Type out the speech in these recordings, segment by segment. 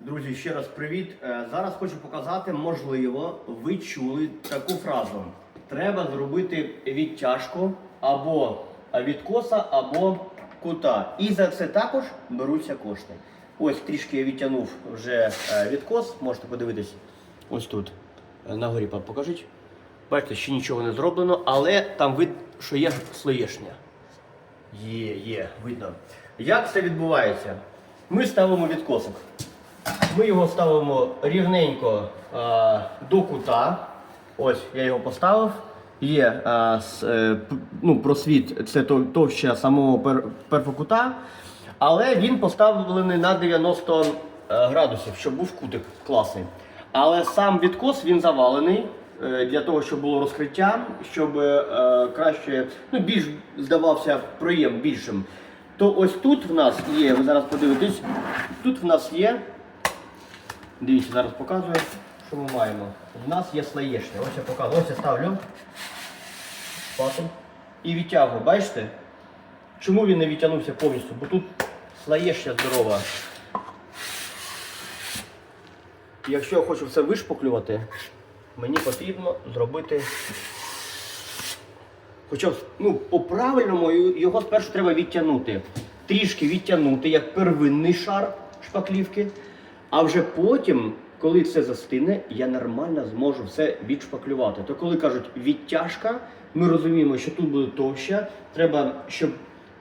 Друзі, ще раз привіт. Е, Зараз хочу показати, можливо, ви чули таку фразу. Треба зробити відтяжку або відкоса, або кута. І за це також беруться кошти. Ось трішки я відтягнув вже е, відкос, можете подивитись ось тут. Е, На горі пап, покажіть. Бачите, ще нічого не зроблено, але там видно, що є слоєшня. Є, є, видно. Як це відбувається? Ми ставимо відкосик. Ми його ставимо рівненько а, до кута. Ось я його поставив. Є а, с, е, ну, просвіт, це товща самого пер, перфокута, але він поставлений на 90 е, градусів, щоб був кутик класний. Але сам відкос він завалений е, для того, щоб було розкриття, щоб е, краще, ну, більш здавався проєм більшим. То ось тут в нас є, ви зараз подивитесь, тут в нас є Дивіться, зараз показую, що ми маємо. У нас є слоєшня. Ось я показую. Ось я ставлю шпатом і відтягую. Бачите? Чому він не відтягнувся повністю? Бо тут слоєшня здорова. Якщо я хочу все вишпоклювати, мені потрібно зробити. Хоча ну, по-правильному його спершу треба відтягнути. Трішки відтягнути, як первинний шар шпаклівки. А вже потім, коли все застине, я нормально зможу все відшпаклювати. То коли кажуть відтяжка, ми розуміємо, що тут буде товща. Треба, щоб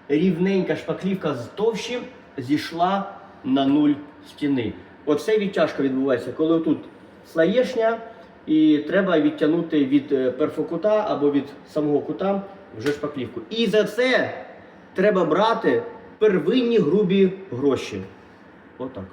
рівненька шпаклівка з товщі зійшла на нуль стіни. Оце відтяжка відбувається, коли тут слоєшня, і треба відтягнути від е, перфокута або від самого кута вже шпаклівку. І за це треба брати первинні грубі гроші. Отак.